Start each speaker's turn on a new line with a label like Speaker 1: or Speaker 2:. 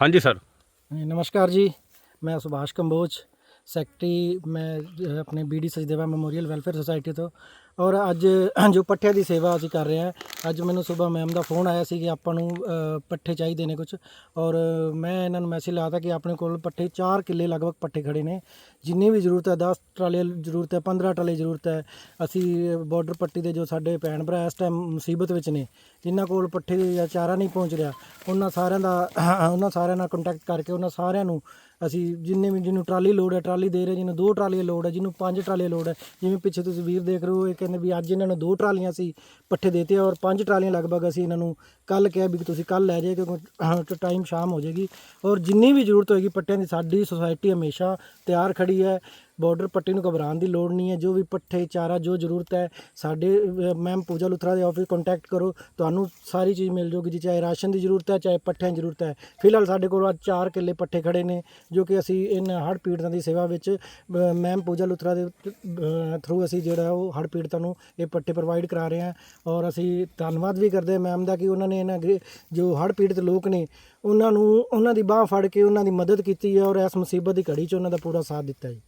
Speaker 1: ਹਾਂਜੀ ਸਰ।
Speaker 2: ਹਾਂਜੀ, ਨਮਸਕਾਰ ਜੀ। ਮੈਂ ਸੁਭਾਸ਼ ਕੰਬੋਜ ਸੈਕਟਰੀ ਮੈਂ ਅ, ਆਪਣੇ BD Sachdeva memorial welfare society ਤੋਂ। ਔਰ ਅੱਜ ਜੋ ਪੱਠਿਆਂ ਦੀ ਸੇਵਾ ਅਸੀਂ ਕਰ ਰਹੇ ਹਾਂ, ਅੱਜ ਮੈਨੂੰ ਸਵੇਰ ਮੈਮ ਦਾ ਫੋਨ ਆਇਆ ਸੀ ਕਿ ਆਪਾਂ ਨੂੰ ਪੱਠੇ ਚਾਹੀਦੇ ਨੇ ਕੁਝ ਔਰ ਮੈਂ ਇਹਨਾਂ ਨੂੰ ਮੈਸੇਜ ਲਾਤਾ ਕਿ ਆਪਣੇ ਕੋਲ ਪੱਠੇ 4 ਕਿੱਲੇ ਲਗਭਗ ਪੱਠੇ ਖੜੇ ਨੇ। ਜਿੰਨੀ ਵੀ ਜ਼ਰੂਰਤ ਹੈ 10 ਟਰਾਲੇ ਜ਼ਰੂਰਤ ਹੈ 15 ਟਰਾਲੇ ਜ਼ਰੂਰਤ ਹੈ, ਅਸੀਂ ਬਾਰਡਰ ਪੱਟੀ ਦੇ ਜੋ ਸਾਡੇ ਭੈਣ ਭਰਾ ਇਸ ਟਾਈਮ ਮੁਸੀਬਤ ਵਿੱਚ ਨੇ, ਜਿਨ੍ਹਾਂ ਕੋਲ ਪੱਠੇ ਜਾਂ ਚਾਰਾ ਨਹੀਂ ਪਹੁੰਚ ਰਿਹਾ, ਉਹਨਾਂ ਸਾਰਿਆਂ ਦਾ ਉਹਨਾਂ ਸਾਰਿਆਂ ਨਾਲ ਕੰਟੈਕਟ ਕਰਕੇ ਉਹਨਾਂ ਸਾਰਿਆਂ ਨੂੰ ਅਸੀਂ ਜਿੰਨੇ ਵੀ, ਜਿਹਨੂੰ ਟਰਾਲੀ ਲੋਡ ਹੈ, ਟਰਾਲੀ ਦੇ ਰਹੇ, ਜਿਹਨੂੰ ਦੋ ਟਰਾਲੀਆਂ ਲੋਡ ਹੈ, ਜਿਹਨੂੰ ਪੰਜ ਟਰਾਲੀਆਂ ਲੋਡ ਹੈ, ਜਿਵੇਂ ਪਿੱਛੇ ਤੁਸੀਂ ਵੀਰ ਦੇਖ ਰਹੇ ਹੋ ਇਹ ਕਹਿੰਦੇ ਵੀ ਅੱਜ ਇਹਨਾਂ ਨੂੰ ਦੋ ਟਰਾਲੀਆਂ ਸੀ ਪੱਠੇ ਦੇਤੇ ਔਰ ਪੰਜ ਟਰਾਲੀਆਂ ਲਗਭਗ ਅਸੀਂ ਇਹਨਾਂ ਨੂੰ ਕੱਲ ਕਿਹਾ ਵੀ ਤੁਸੀਂ ਕੱਲ ਲੈ ਜਾਏ ਕਿਉਂਕਿ ਟਾਈਮ ਸ਼ਾਮ ਹੋ ਜਾਏਗੀ। ਔਰ ਜਿੰਨੀ ਵੀ ਜ਼ਰੂਰਤ ਹੋਏਗੀ ਪੱਟਿਆਂ ਦੀ ਸਾਡੀ ਸੁਸਾਇਟੀ ਹਮੇਸ਼ਾ ਤਿਆਰ ਖੜੀ ਹੈ। ਬਾਰਡਰ ਪੱਟੀ ਨੂੰ ਘਬਰਾਉਣ ਦੀ ਲੋੜ ਨਹੀਂ ਹੈ, ਜੋ ਵੀ ਪੱਠੇ, ਚਾਰਾ, ਜੋ ਜ਼ਰੂਰਤ ਹੈ, ਸਾਡੇ ਮੈਮ ਪੂਜਾ ਲੁਥਰਾ ਦੇ ਆਫਿਸ ਕੰਟੈਕਟ ਕਰੋ, ਤੁਹਾਨੂੰ ਸਾਰੀ ਚੀਜ਼ ਮਿਲ ਜਾਊਗੀ ਜੀ, ਚਾਹੇ ਰਾਸ਼ਨ ਦੀ ਜ਼ਰੂਰਤ ਹੈ, ਚਾਹੇ ਪੱਠਿਆਂ ਦੀ ਜ਼ਰੂਰਤ ਹੈ। ਫਿਲਹਾਲ ਸਾਡੇ ਕੋਲ ਅੱਜ 4 ਕਿੱਲੇ ਪੱਠੇ ਖੜੇ ਨੇ, ਜੋ ਕਿ ਅਸੀਂ ਇਹਨਾਂ ਹੜ੍ਹ ਪੀੜਤਾਂ ਦੀ ਸੇਵਾ ਵਿੱਚ ਮੈਮ ਪੂਜਾ ਲੁਥਰਾ ਦੇ ਥਰੂ ਅਸੀਂ ਜਿਹੜਾ ਉਹ ਹੜ੍ਹ ਪੀੜਤਾਂ ਨੂੰ ਇਹ ਪੱਠੇ ਪ੍ਰੋਵਾਈਡ ਕਰਾ ਰਹੇ ਹਾਂ ਔਰ ਅਸੀਂ ਧੰਨਵਾਦ ਵੀ ਕਰਦੇ ਹਾਂ ਮੈਮ ਦਾ ਕਿ ਉਹਨਾਂ ਨੇ ਇਹਨਾਂ ਗ੍ਰੇ- ਜੋ ਹੜ੍ਹ ਪੀੜਤ ਲੋਕ ਨੇ, ਉਹਨਾਂ ਨੂੰ, ਉਹਨਾਂ ਦੀ ਬਾਹ ਫੜ ਕੇ ਉਹਨਾਂ ਦੀ ਮਦਦ ਕੀਤੀ ਹੈ ਔਰ ਇਸ ਮੁਸੀਬਤ ਦੀ ਘੜੀ 'ਚ ਉਹਨਾਂ ਦਾ ਪੂਰਾ ਸਾਥ ਦਿੱਤਾ ਜੀ।